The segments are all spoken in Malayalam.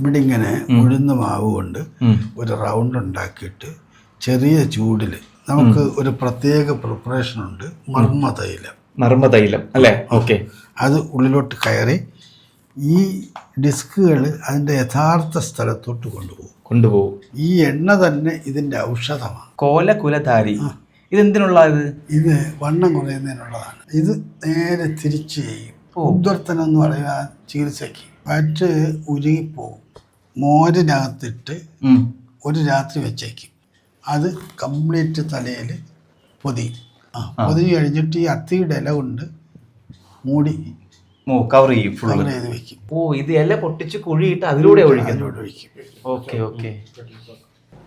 ഇവിടെ ഇങ്ങനെ ഉഴുന്ന മാവ് കൊണ്ട് ഒരു റൗണ്ട് ഉണ്ടാക്കിയിട്ട് ചെറിയ ചൂടിൽ നമുക്ക് ഒരു പ്രത്യേക പ്രിപ്പറേഷൻ ഉണ്ട്. മർമ്മ തൈലം നർമ്മ തൈലം അല്ലേ ഓക്കെ. അത് ഉള്ളിലോട്ട് കയറി ഈ ഡിസ്കുകൾ അതിന്റെ യഥാർത്ഥ സ്ഥലത്തോട്ട് കൊണ്ടുപോകും. കൊണ്ടുപോകും. ഈ എണ്ണ തന്നെ ഇതിന്റെ ഔഷധമാണ്. കോല കുലധാരി ഇതെന്തിനുള്ള ഇത്? ഇത് വണ്ണം കുറയുന്നതിനുള്ളതാണ്. ഇത് നേരെ തിരിച്ചു ചെയ്യും. ഉദ്വർത്തനം എന്ന് പറയുക ചികിത്സയ്ക്ക്. പറ്റ് ഉരുകിപ്പോകും. മോരിനകത്തിട്ട്. ഒരു രാത്രി വെച്ചേക്കും. അത് കംപ്ലീറ്റ് തലയിൽ പൊതി. ആ പൊതി കഴിഞ്ഞിട്ട് ഈ അത്തിയുടെ ഇല കൊണ്ട് മൂടി കവർ ചെയ്യും ഫുൾ കവർ ചെയ്ത് വെക്കും. ഓ ഇത് ഇല പൊട്ടിച്ച് കുഴിയിട്ട് അതിലൂടെ ഒഴിക്കും. Okay okay.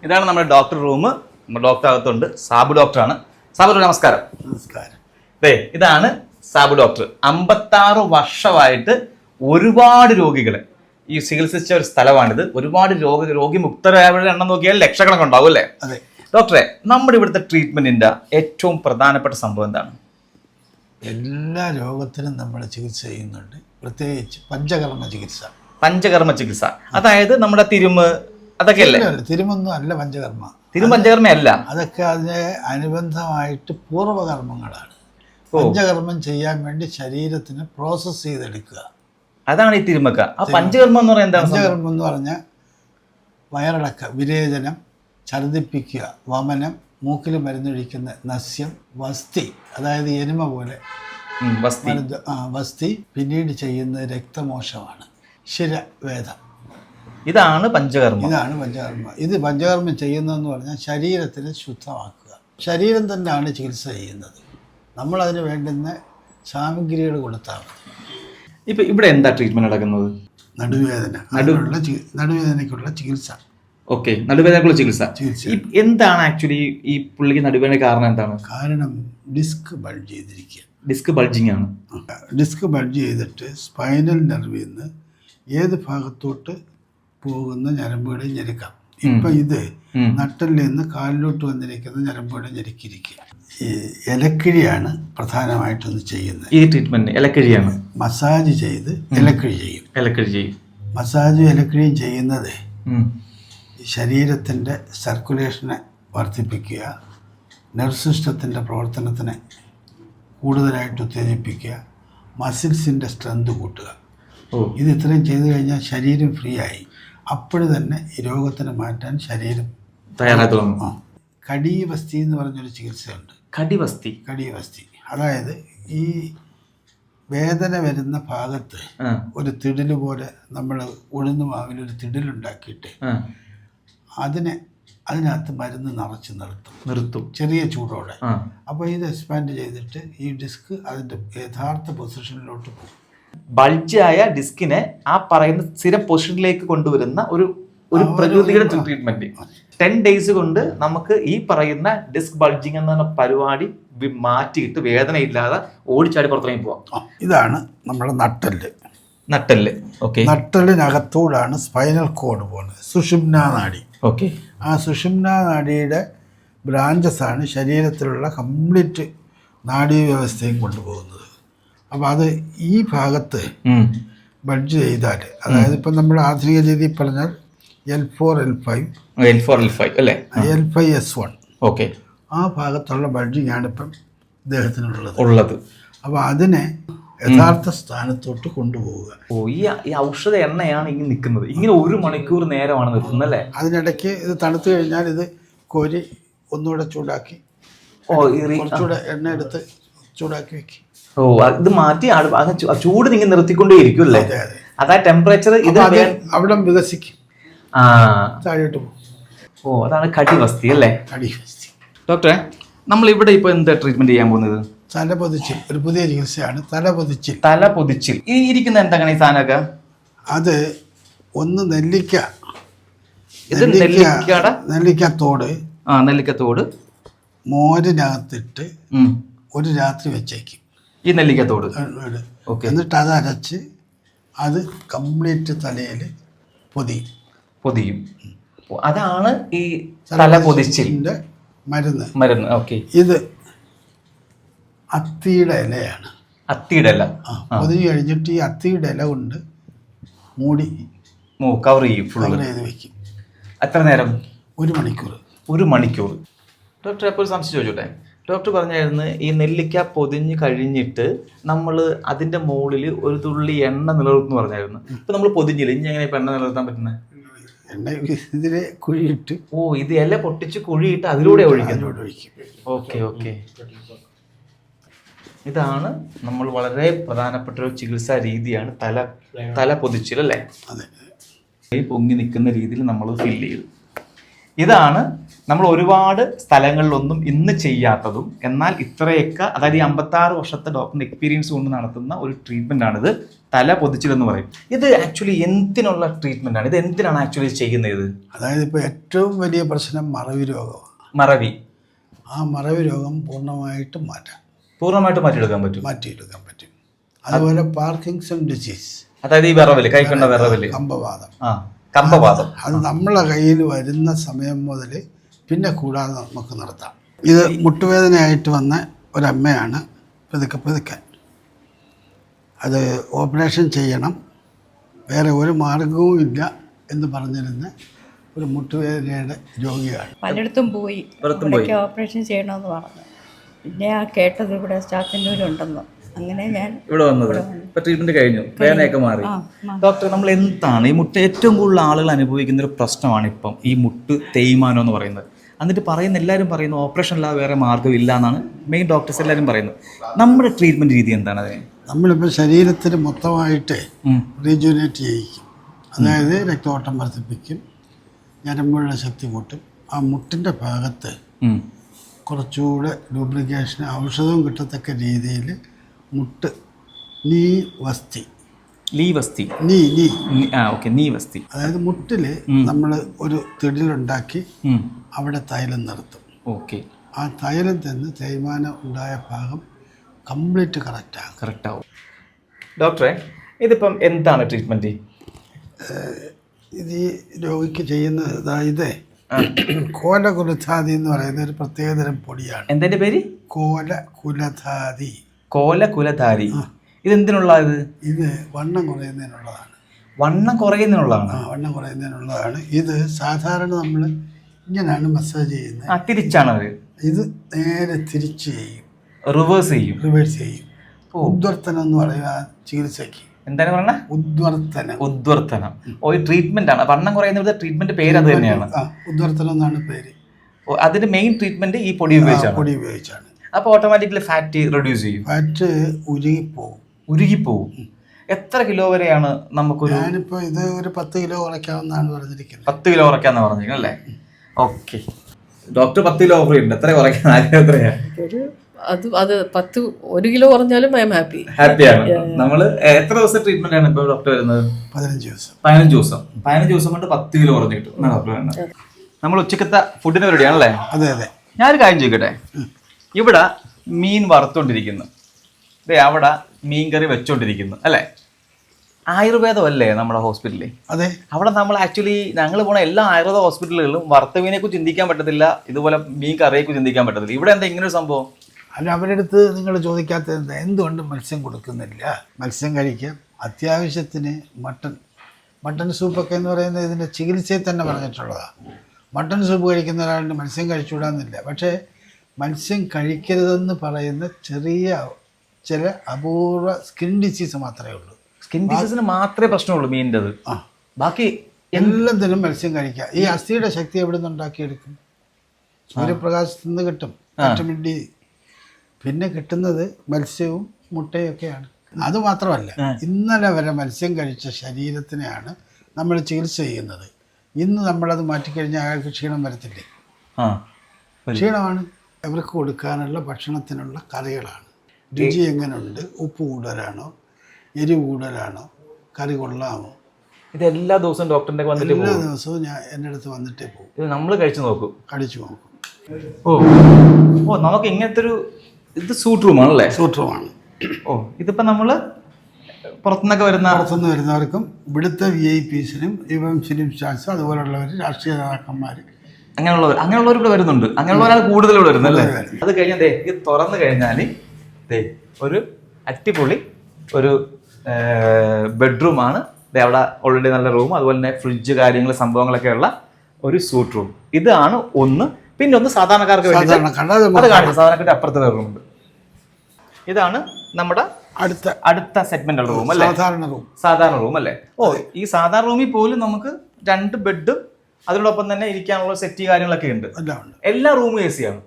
ഇതാണ് നമ്മുടെ ഡോക്ടർ റൂം നമ്മുടെ ഡോക്ടർ അകത്തുണ്ട്. സാബു ഡോക്ടറാണ് സാബു ഡോക്ടർ നമസ്കാരം. നമസ്കാരം. ദേ ഇതാണ് സാബു ഡോക്ടർ അമ്പത്താറ് വർഷമായിട്ട് ഒരുപാട് രോഗികളെ ഈ ചികിത്സിച്ച ഒരു സ്ഥലമാണിത്. ഒരുപാട് രോഗ രോഗിമുക്തരായവരുടെ എണ്ണം നോക്കിയാൽ ലക്ഷക്കണക്ക് ഉണ്ടാവും അല്ലേ? ഡോക്ടറെ നമ്മുടെ ഇവിടുത്തെ ട്രീറ്റ്മെന്റിന്റെ ഏറ്റവും പ്രധാനപ്പെട്ട സംഭവം എന്താണ്? എല്ലാ രോഗത്തിനും നമ്മൾ ചികിത്സ ചെയ്യുന്നുണ്ട്. പ്രത്യേകിച്ച് പഞ്ചകർമ്മ ചികിത്സ. പഞ്ചകർമ്മ ചികിത്സ. അതായത് നമ്മുടെ തിരുമ് അതൊക്കെ അല്ലേ? തിരുമൊന്നും അല്ല പഞ്ചകർമ്മ. തിരുപഞ്ചകർമ്മയല്ല അതൊക്കെ അതിന് അനുബന്ധമായിട്ട് പൂർവകർമ്മങ്ങളാണ് പഞ്ചകർമ്മം ചെയ്യാൻ വേണ്ടി ശരീരത്തിന് പ്രോസസ്സ് ചെയ്തെടുക്കുക. അതാണ് ഈ തിരുമക്ക. ആ പഞ്ചകർമ്മം എന്ന് പറയുന്നത് പഞ്ചകർമ്മ എന്ന് പറഞ്ഞാൽ വയറിളക്ക വിരേചനം ഛർദിപ്പിക്കുക വമനം മൂക്കിൽ മരുന്നൊഴിക്കുന്ന നസ്യം വസ്തി അതായത് എരുമ പോലെ വസ്തി. വസ്തി പിന്നീട് ചെയ്യുന്ന രക്തമോശമാണ് ശിരവേദം. ഇതാണ് പഞ്ചകർമ്മം. ഇതാണ് പഞ്ചകർമ്മ. ഇത് പഞ്ചകർമ്മം ചെയ്യുന്നതെന്ന് പറഞ്ഞാൽ ശരീരത്തിനെ ശുദ്ധമാക്കുക. ശരീരം തന്നെയാണ് ചികിത്സ ചെയ്യുന്നത്. നമ്മളതിന് വേണ്ടുന്ന സാമഗ്രികൾ കൊടുത്താൽ മതി. ഇപ്പൊ ഇവിടെ എന്താ ട്രീറ്റ്മെന്റ് നടക്കുന്നത്? നടുവേദന. നടുവേദനയ്ക്കുള്ള ചികിത്സ. ഓക്കെ നടുവേദനക്കുള്ള ചികിത്സ. ഈ എന്താണ് ആക്ച്വലി ഈ പുള്ളിക്ക് നടുവേദന കാരണം എന്താണ്? കാരണം ഡിസ്ക് ബൾജ് ചെയ്തിരിക്കുക ഡിസ്ക് ബൾജിങ് ആണ്. ഡിസ്ക് ബൾജ് ചെയ്തിട്ട് സ്പൈനൽ നെർവിൽ നിന്ന് ഏത് ഭാഗത്തോട്ട് പോകുന്ന ഞരമ്പുകളെ ഞെരുക്കാം. ഇപ്പൊ ഇത്. നട്ടലിൽ നിന്ന് കാലിലോട്ട് വന്നിരിക്കുന്ന ഞരമ്പുകളെ ഞെരുക്കിയിരിക്കുക ഈ ഇലക്കിഴിയാണ് പ്രധാനമായിട്ടൊന്ന് ചെയ്യുന്നത്. ഈ ട്രീറ്റ്മെന്റ് ഇലക്കിഴിയാണ് മസാജ് ചെയ്ത് ഇലക്കിഴി ചെയ്യും. ഇലക്കിഴി ചെയ്യും. മസാജും ഇലക്കിഴിയും ചെയ്യുന്നത്. ശരീരത്തിന്റെ സർക്കുലേഷനെ വർദ്ധിപ്പിക്കുക നെർവ് സിസ്റ്റത്തിന്റെ പ്രവർത്തനത്തിനെ കൂടുതലായിട്ട് ഉത്തേജിപ്പിക്കുക മസിൽസിന്റെ സ്ട്രെങ്ത് കൂട്ടുക. ഇത് ഇത്രയും ചെയ്തു കഴിഞ്ഞാൽ ശരീരം ഫ്രീ ആയി. അപ്പോഴും തന്നെ ഈ രോഗത്തിന് മാറ്റാൻ ശരീരം തയ്യാറാക്കുന്നു കടീവസ്തി എന്ന് പറഞ്ഞൊരു ചികിത്സയുണ്ട്. കടിവസ്തി. കടിവസ്തി. അതായത് ഈ വേദന വരുന്ന ഭാഗത്ത് ഒരു തിടിൽ പോലെ നമ്മൾ ഉഴുന്ന് മാവിൽ ഒരു തിടിലുണ്ടാക്കിയിട്ട് അതിനെ അതിനകത്ത് മരുന്ന് നിറച്ച് നിർത്തും. നിർത്തും. ചെറിയ ചൂടോടെ. അപ്പോൾ ഇത് എക്സ്പാൻഡ് ചെയ്തിട്ട് ഈ ഡിസ്ക് അതിന്റെ യഥാർത്ഥ പൊസിഷനിലോട്ട് പോകും. ബൾജായ ഡിസ്കിനെ ആ പറയുന്ന സ്ഥിര പൊസിഷനിലേക്ക് കൊണ്ടുവരുന്ന ഒരു ഒരു പ്രകൃതിയുടെ ട്രീറ്റ്മെന്റ് ടെൻ ഡേയ്സ് കൊണ്ട് നമുക്ക് ഈ പറയുന്ന ഡിസ്ക് ബൾജിങ് എന്ന പരിപാടി മാറ്റിയിട്ട് വേദനയില്ലാതെ ഓടിച്ചാടി പുറത്തിറങ്ങി പോവാം. ഇതാണ് നമ്മുടെ നട്ടൽ നട്ടൽ ഓക്കെ. നട്ടലിനകത്തൂടാണ് സ്പൈനൽ കോഡ് പോകുന്നത്. സുഷുമ്ന നാഡി. ഓക്കെ. ആ സുഷുമ്ന നാഡിയുടെ ബ്രാഞ്ചസ് ആണ് ശരീരത്തിലുള്ള കംപ്ലീറ്റ് നാഡീവ്യവസ്ഥയും കൊണ്ടുപോകുന്നത്. അപ്പോൾ അത് ഈ ഭാഗത്ത് ബഡ്ജ് ചെയ്താൽ അതായത് ഇപ്പം നമ്മൾ ആധുനിക രീതിയിൽ പറഞ്ഞാൽ L four L five L four L five അല്ലേ? L five S one okay ആ ഭാഗത്തുള്ള ബഡ്ജിങ് ആണ് ഇപ്പം ഇദ്ദേഹത്തിനുള്ളത്. ഉള്ളത്. അപ്പോൾ അതിനെ യഥാർത്ഥ സ്ഥാനത്തോട്ട് കൊണ്ടുപോവുക. ഓ ഈ ഈ ഔഷധ എണ്ണയാണ് ഇങ്ങനെ നിൽക്കുന്നത്. ഇങ്ങനെ ഒരു മണിക്കൂർ നേരമാണ് നിൽക്കുന്നത് അല്ലേ? അതിനിടയ്ക്ക് ഇത് തണുത്തു കഴിഞ്ഞാൽ ഇത് കോരി ഒന്നുകൂടെ ചൂടാക്കി ഓ കുറച്ചുകൂടെ എണ്ണ എടുത്ത് ചൂടാക്കി വെക്കും. ഓ ഇത് മാറ്റി ചൂട് നിങ്ങൾ നിർത്തിക്കൊണ്ടേ ഇരിക്കും അല്ലേ? അതെ ടെമ്പറേച്ചർ ഇത് അവിടെ വികസിക്കും. താഴോട്ട് പോകും ഓ അതാണ് കടിവസ്തി അല്ലേ? അടി ഡോക്ടറെ നമ്മൾ ഇവിടെ ഇപ്പൊ എന്താ ട്രീറ്റ്മെന്റ് ചെയ്യാൻ പോകുന്നത്? തല പൊതിച്ചിൽ ഒരു പുതിയ ചികിത്സയാണ് തല പൊതിച്ചിൽ തല പൊതിച്ചിൽ ഈ ഇരിക്കുന്ന എന്താണ് ഈ സാധനമൊക്കെ? അത് ഒന്ന് നെല്ലിക്ക. ഇത് നെല്ലിക്കയുടെ? നെല്ലിക്കത്തോട് ആ നെല്ലിക്കത്തോട് മോരിനകത്തിട്ട്. ഒരു രാത്രി വെച്ചേക്കും. ഈ നെല്ലിക്കത്തോട് എന്നിട്ട് അത് അരച്ച് അത് കംപ്ലീറ്റ് തലയിൽ പൊതിയും പൊതിയും. അതാണ് ഈ തല പൊതിച്ചിൽ. മരുന്ന്. മരുന്ന് ഓക്കെ. ഇത് അത്തിയുടെ ഇലയാണ്. അത്തിയുടെ ഇല. പൊതി പൊതിഞ്ഞ് കഴിഞ്ഞിട്ട് ഈ അത്തിയുടെ ഇല കൊണ്ട് മൂടി കവർ ചെയ്യും ഫുൾ കവർ ചെയ്ത് വെക്കും. എത്ര നേരം? ഒരു മണിക്കൂർ. ഒരു മണിക്കൂർ. ഡോക്ടർ അപ്പോൾ സംശയം ചോദിച്ചോട്ടെ? ഡോക്ടർ പറഞ്ഞായിരുന്നു ഈ നെല്ലിക്ക പൊതിഞ്ഞ് കഴിഞ്ഞിട്ട് നമ്മൾ അതിന്റെ മുകളിൽ ഒരു തുള്ളി എണ്ണ നിലനിർത്തുന്നു പറഞ്ഞായിരുന്നു. ഇപ്പൊ നമ്മൾ പൊതിഞ്ഞില്ല? ഇനി എങ്ങനെ ഇപ്പൊ എണ്ണ നിലനിർത്താൻ പറ്റുന്നത് എണ്ണ ഇതിലെ കുഴിയിട്ട് ഓ ഇത് ഇല പൊട്ടിച്ച് കുഴിയിട്ട് അതിലൂടെ ഒഴിക്കുന്നു. അതിലൂടെ ഒഴിക്കും. Okay okay. ഇതാണ് നമ്മൾ വളരെ പ്രധാനപ്പെട്ട ഒരു ചികിത്സാ രീതിയാണ് തല തല പൊതിച്ചിൽ അല്ലേ? അതെ. ഈ പൊങ്ങി നിൽക്കുന്ന രീതിയിൽ നമ്മൾ ഫില്ല് ചെയ്തു. ഇതാണ് നമ്മൾ ഒരുപാട് സ്ഥലങ്ങളിലൊന്നും ഇന്ന് ചെയ്യാത്തതും എന്നാൽ ഇത്രയൊക്കെ അതായത് ഈ അമ്പത്താറ് വർഷത്തെ ഡോക്ടറിന്റെ എക്സ്പീരിയൻസ് കൊണ്ട് നടത്തുന്ന ഒരു ട്രീറ്റ്മെന്റ് ആണിത്. തല പൊതിച്ചിലെന്ന് പറയും. ഇത് ആക്ച്വലി എന്തിനുള്ള ട്രീറ്റ്മെന്റ് ആണ്? ഇത് എന്തിനാണ് ആക്ച്വലി ചെയ്യുന്നത്? ഇത് അതായത് ഇപ്പോൾ ഏറ്റവും വലിയ പ്രശ്നം മറവി രോഗമാണ്. മറവി. ആ മറവി രോഗം പൂർണമായിട്ടും മാറ്റാം. പൂർണമായിട്ട് മാറ്റിയെടുക്കാൻ പറ്റും. മാറ്റിയെടുക്കാൻ പറ്റും. അതുപോലെ പാർക്കിൻസൺ ഡിസീസ്. അതായത് ഈ വിറവൽ കൈക്കണ്ട വിറവൽ. കമ്പവാദം. ആ കമ്പപാതം അത് നമ്മളെ കയ്യിൽ വരുന്ന സമയം മുതൽ പിന്നെ കൂടാതെ നമുക്ക് നിർത്താം ഇത് മുട്ടുവേദനയായിട്ട് വന്ന ഒരമ്മയാണ് പതുക്കെ പതുക്കെ. അത് ഓപ്പറേഷൻ ചെയ്യണം. വേറെ ഒരു മാർഗവും ഇല്ല എന്ന് പറഞ്ഞിരുന്ന ഒരു മുട്ടുവേദനയുടെ രോഗിയാണ്. പലയിടത്തും പോയി. ഇവിടേക്ക് ഓപ്പറേഷൻ ചെയ്യണമെന്ന് പറഞ്ഞു. പിന്നെ ആ കേട്ടത് ഇവിടെ ചാത്തന്നൂരുണ്ടെന്ന് അങ്ങനെ ഞാൻ ഇവിടെ വന്നത്. ഇപ്പൊ ട്രീറ്റ്മെന്റ് കഴിഞ്ഞു. വേദനയൊക്കെ മാറി. ഡോക്ടർ നമ്മൾ എന്താണ്? ഈ മുട്ട ഏറ്റവും കൂടുതൽ ആളുകൾ അനുഭവിക്കുന്ന ഒരു പ്രശ്നമാണ് ഇപ്പം ഈ മുട്ട് തേയ്മാനം എന്ന് പറയുന്നത്. എന്നിട്ട് പറയുന്ന എല്ലാവരും പറയുന്നു ഓപ്പറേഷൻ അല്ലാതെ വേറെ മാർഗമില്ല എന്നാണ് മെയിൻ ഡോക്ടേഴ്സ് എല്ലാവരും പറയുന്നത് നമ്മുടെ ട്രീറ്റ്മെന്റ് രീതി എന്താണ് അതിന്? നമ്മളിപ്പോൾ ശരീരത്തിന് മൊത്തമായിട്ട്. റീജുനേറ്റ് ചെയ്യിക്കും. അതായത് രക്തോട്ടം വർദ്ധിപ്പിക്കും ഞരമ്പുകളുടെ ശക്തി കൂട്ടും ആ മുട്ടിന്റെ ഭാഗത്ത്. കുറച്ചുകൂടെ ഡ്യൂപ്ലിക്കേഷന് ഔഷധവും കിട്ടത്തക്ക രീതിയിൽ മുട്ട് നീ വസ്തി ലീ വസ്തി. നീ നീ. ആ ഓക്കെ നീവസ്തി അതായത് മുട്ടിൽ നമ്മൾ ഒരു തിടിലുണ്ടാക്കി അവിടെ തൈലം നിർത്തും ഓക്കെ. ആ തൈലം തന്നെ തേയ്മാനം ഉണ്ടായ ഭാഗം കംപ്ലീറ്റ് കറക്റ്റാകും. കറക്റ്റ് ആവും ഡോക്ടറെ ഇതിപ്പം എന്താണ് ട്രീറ്റ്മെന്റ്? ഇത് ഈ രോഗിക്ക് ചെയ്യുന്ന അതായത് കോല കുലധാതി എന്ന് പറയുന്ന ഒരു പ്രത്യേകതരം പൊടിയാണ്. എന്തിന്റെ പേര്? കോല കുലധാതി. കോല കുലധാരി ഇതെന്തിനുള്ള ഇത് ഇത് വണ്ണം കുറയുന്നതിനുള്ളതാണ്. വണ്ണം കുറയുന്നതിനുള്ളതാണ്. ആ വണ്ണം കുറയുന്നതിനുള്ളതാണ്. ഇത് സാധാരണ നമ്മൾ ഇങ്ങനെയാണ് മസാജ് ചെയ്യുന്നത്. ആ തിരിച്ചാണ് അവർ ഇത് നേരെ തിരിച്ച് ചെയ്യും. റിവേഴ്സ് ചെയ്യും. റിവേഴ്സ് ചെയ്യും. ഓ. ഉദ്വർത്തനം എന്ന് പറയുക ചികിത്സയ്ക്ക്. എന്താണ് പറഞ്ഞത് ഉദ്വർത്തനം ഉദ്വർത്തനം ഓ ട്രീറ്റ്മെന്റ് ആണ്. വണ്ണം കുറയുന്നത് ട്രീറ്റ്മെന്റ് പേര് അത് തന്നെയാണ്. ആ ഉദ്വർത്തനം എന്നാണ് പേര്. ഓ, അതിന്റെ മെയിൻ ട്രീറ്റ്മെന്റ് ഈ പൊടി ആ, ഉപയോഗിച്ചാണ് പൊടി ഉപയോഗിച്ചാണ്. അപ്പൊ ഓട്ടോമാറ്റിക്കലി ഫാറ്റ് റെഡ്യൂസ് ചെയ്യും. ഫാറ്റ് ഉരുകിപ്പോവും. ഉരുകിപ്പോവും. എത്ര കിലോ വരെയാണ് നമുക്കൊരു ഞാനിപ്പോ ഇത് ഒരു പത്ത് കിലോ കുറയ്ക്കാവുന്നാണ് പറഞ്ഞിരിക്കുന്നത്. പത്ത് കിലോ കുറയ്ക്കാന്ന് പറഞ്ഞിരിക്കുന്നത് അല്ലേ? ഓക്കെ. ഡോക്ടർ പത്ത് കിലോ ഓഫർ ചെയ്യുന്നുണ്ട് എത്ര കുറയ്ക്കാൻ ആഗ്രഹം എത്രയാ? അത് അത് പത്ത് ഒരു കിലോ കുറഞ്ഞാലും ഐ എം ഹാപ്പി. ഹാപ്പിയാണ് നമ്മൾ എത്ര ദിവസം ട്രീറ്റ്മെന്റ് ആണ് ഇപ്പോൾ ഡോക്ടർ വരുന്നത്? പതിനഞ്ച് ദിവസം. പതിനഞ്ച് ദിവസം. പതിനഞ്ച് ദിവസം കൊണ്ട് പത്ത് കിലോ കുറഞ്ഞു കിട്ടും. ഡോക്ടർ നമ്മൾ ഉച്ചക്കത്തെ ഫുഡിന് പരിപാടിയാണല്ലേ അതെ അതെ. ഞാനൊരു കാര്യം ചോദിക്കട്ടെ? ഇവിടെ മീൻ വറുത്തോണ്ടിരിക്കുന്നു. അതെ അവിടെ മീൻ കറി വെച്ചോണ്ടിരിക്കുന്നു അല്ലേ? ആയുർവേദമല്ലേ നമ്മുടെ ഹോസ്പിറ്റലിൽ അതെ. അവിടെ നമ്മൾ ആക്ച്വലി ഞങ്ങൾ പോണ എല്ലാ ആയുർവേദ ഹോസ്പിറ്റലുകളിലും വറുത്തമീനെ കുറിച്ച് ചിന്തിക്കാൻ പറ്റത്തില്ല ഇതുപോലെ മീൻ കറിയെ കുറിച്ച് ചിന്തിക്കാൻ പറ്റത്തില്ല. ഇവിടെ എന്താ ഇങ്ങനെ ഒരു സംഭവം? അല്ല അവരുടെ അടുത്ത് നിങ്ങൾ ചോദിക്കാത്ത എന്താ? എന്തുകൊണ്ട് മത്സ്യം കൊടുക്കുന്നില്ല? മത്സ്യം കഴിക്കാം. അത്യാവശ്യത്തിന് മട്ടൺ. മട്ടൺ സൂപ്പൊക്കെ എന്ന് പറയുന്നത് ഇതിന്റെ ചികിത്സയിൽ തന്നെ പറഞ്ഞിട്ടുള്ളതാണ് മട്ടൺ സൂപ്പ് കഴിക്കുന്ന ഒരാളുടെ മത്സ്യം കഴിച്ചുവിടാന്നില്ല പക്ഷേ മത്സ്യം കഴിക്കരുതെന്ന് പറയുന്ന ചെറിയ ചില അപൂർവ സ്കിൻ ഡിസീസ് മാത്രമേ ഉള്ളൂ. സ്കിൻ ഡിസീസിന് മാത്രമേ പ്രശ്നമുള്ളൂ മീനിന്റെ അത് ആ. ബാക്കി എല്ലാത്തിനും മത്സ്യം കഴിക്കുക ഈ അസ്ഥിയുടെ ശക്തി എവിടെ നിന്ന് ഉണ്ടാക്കിയെടുക്കും? സൂര്യപ്രകാശത്തിൽ നിന്ന് കിട്ടും. വിറ്റമിൻ ഡി പിന്നെ കിട്ടുന്നത് മത്സ്യവും മുട്ടയും ഒക്കെയാണ് അത് മാത്രമല്ല ഇന്നലെ വരെ മത്സ്യം കഴിച്ച ശരീരത്തിനെയാണ് നമ്മൾ ചികിത്സ ചെയ്യുന്നത്. ഇന്ന് നമ്മളത് മാറ്റിക്കഴിഞ്ഞാൽ അയാൾക്ക് ക്ഷീണം വരത്തില്ലേ. ക്ഷീണമാണ്. അവർക്ക് കൊടുക്കാനുള്ള ഭക്ഷണത്തിനുള്ള കറികളാണ്. രുചി എങ്ങനെയുണ്ട് ഉപ്പ് കൂടുതലാണോ? എരി കൂടുതലാണോ? കറി കൊള്ളാമോ? ഇത് എല്ലാ ദിവസവും ഡോക്ടറിന്റെ വന്നിട്ട് എല്ലാ ദിവസവും ഞാൻ എന്റെ അടുത്ത് വന്നിട്ടേ പോകും ഇത് നമ്മൾ കഴിച്ചു നോക്കും. കടിച്ചു നോക്കും. ഓ. ഓ നമുക്ക് ഇങ്ങനത്തെ ഒരു ഇത് സൂട്ട് റൂം ആണല്ലേ? റൂമാണ് ഓ ഇതിപ്പോ നമ്മൾ പുറത്തുനിന്നൊക്കെ വരുന്ന പുറത്തുനിന്ന് വരുന്നവർക്കും ഇവിടുത്തെ വി ഐ പീസിനും ഇവം ഫിലിം സ്റ്റാർസ് അതുപോലുള്ളവർ രാഷ്ട്രീയ നേതാക്കന്മാർ അങ്ങനെയുള്ളവർ അങ്ങനെയുള്ളവർ ഇവിടെ വരുന്നുണ്ട്. അങ്ങനെയുള്ളവരാണ് കൂടുതൽ ഇവിടെ വരുന്നത് അല്ലേ? അത് കഴിഞ്ഞാൽ ഇത് തുറന്നു കഴിഞ്ഞാൽ ദേ ഒരു അടിപൊളി ഒരു ബെഡ്റൂമാണ് അവിടെ ഓൾറെഡി നല്ല റൂം അതുപോലെ തന്നെ ഫ്രിഡ്ജ് കാര്യങ്ങൾ സംഭവങ്ങളൊക്കെ ഉള്ള ഒരു സൂട്ട് റൂം ഇതാണ് ഒന്ന്. പിന്നെ ഒന്ന് സാധാരണക്കാർക്ക് വേണ്ടി അത് കാണിക്കും സാധാരണക്കാരുടെ അപ്പുറത്ത് റൂം ഉണ്ട്. ഇതാണ് നമ്മുടെ അടുത്ത അടുത്ത സെഗ്മെന്റ് റൂം അല്ലേ? സാധാരണ റൂം സാധാരണ റൂം അല്ലേ? ഓ ഈ സാധാരണ റൂമിൽ പോലും നമുക്ക് രണ്ട് ബെഡും അതിനോടൊപ്പം തന്നെ ഇരിക്കാനുള്ള സെറ്റ് കാര്യങ്ങളൊക്കെ ഉണ്ട്. എല്ലാം റൂമും എ സി ആണ്.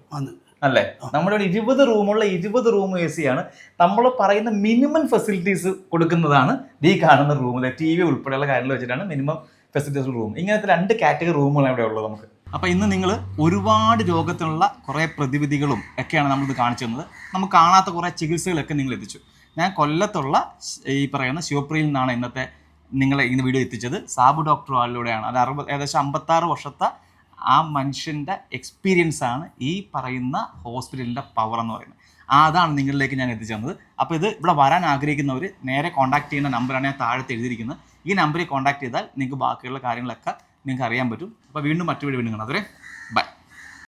അല്ലേ? നമ്മുടെ ഇവിടെ ഇരുപത് റൂമുള്ള ഇരുപത് റൂം എ സി ആണ്. നമ്മൾ പറയുന്ന മിനിമം ഫെസിലിറ്റീസ് കൊടുക്കുന്നതാണ് ഈ കാണുന്ന റൂമിലെ ടി വി ഉൾപ്പെടെയുള്ള കാര്യങ്ങൾ വെച്ചിട്ടാണ് മിനിമം ഫെസിലിറ്റീസ് റൂം ഇങ്ങനത്തെ രണ്ട് കാറ്റഗറി റൂമുകളാണ് ഇവിടെ ഉള്ളത് നമുക്ക്. അപ്പോൾ ഇന്ന് നിങ്ങൾ ഒരുപാട് രോഗത്തിനുള്ള കുറേ പ്രതിവിധികളും ഒക്കെയാണ് നമ്മളിത് കാണിച്ചു തന്നത്. നമുക്ക് കാണാത്ത കുറേ ചികിത്സകളൊക്കെ നിങ്ങൾ എത്തിച്ചു. ഞാൻ കൊല്ലത്തുള്ള ഈ പറയുന്ന ശിവപ്രിയിൽ നിന്നാണ് ഇന്നത്തെ നിങ്ങളെ ഇന്ന് വീഡിയോ എത്തിച്ചത്. സാബു ഡോക്ടർ ആളിലൂടെയാണ്. അത് അറുപത് ഏകദേശം അമ്പത്താറ് വർഷത്തെ ആ മനുഷ്യന്റെ എക്സ്പീരിയൻസ് ആണ് ഈ പറയുന്ന ഹോസ്പിറ്റലിന്റെ പവർ എന്ന് പറയുന്നത്. അതാണ് നിങ്ങളിലേക്ക് ഞാൻ എത്തിച്ചത് അപ്പോൾ ഇത് ഇവിടെ വരാൻ ആഗ്രഹിക്കുന്നവർ നേരെ കോൺടാക്ട് ചെയ്യുന്ന നമ്പറാണ് ഞാൻ താഴത്ത് എഴുതിയിരിക്കുന്നത്. ഈ നമ്പറിൽ കോൺടാക്ട് ചെയ്താൽ നിങ്ങൾക്ക് ബാക്കിയുള്ള കാര്യങ്ങളൊക്കെ നിങ്ങൾക്ക് അറിയാൻ പറ്റും. അപ്പോൾ വീണ്ടും മറ്റു വീട് വീണ്ടും കാണാം.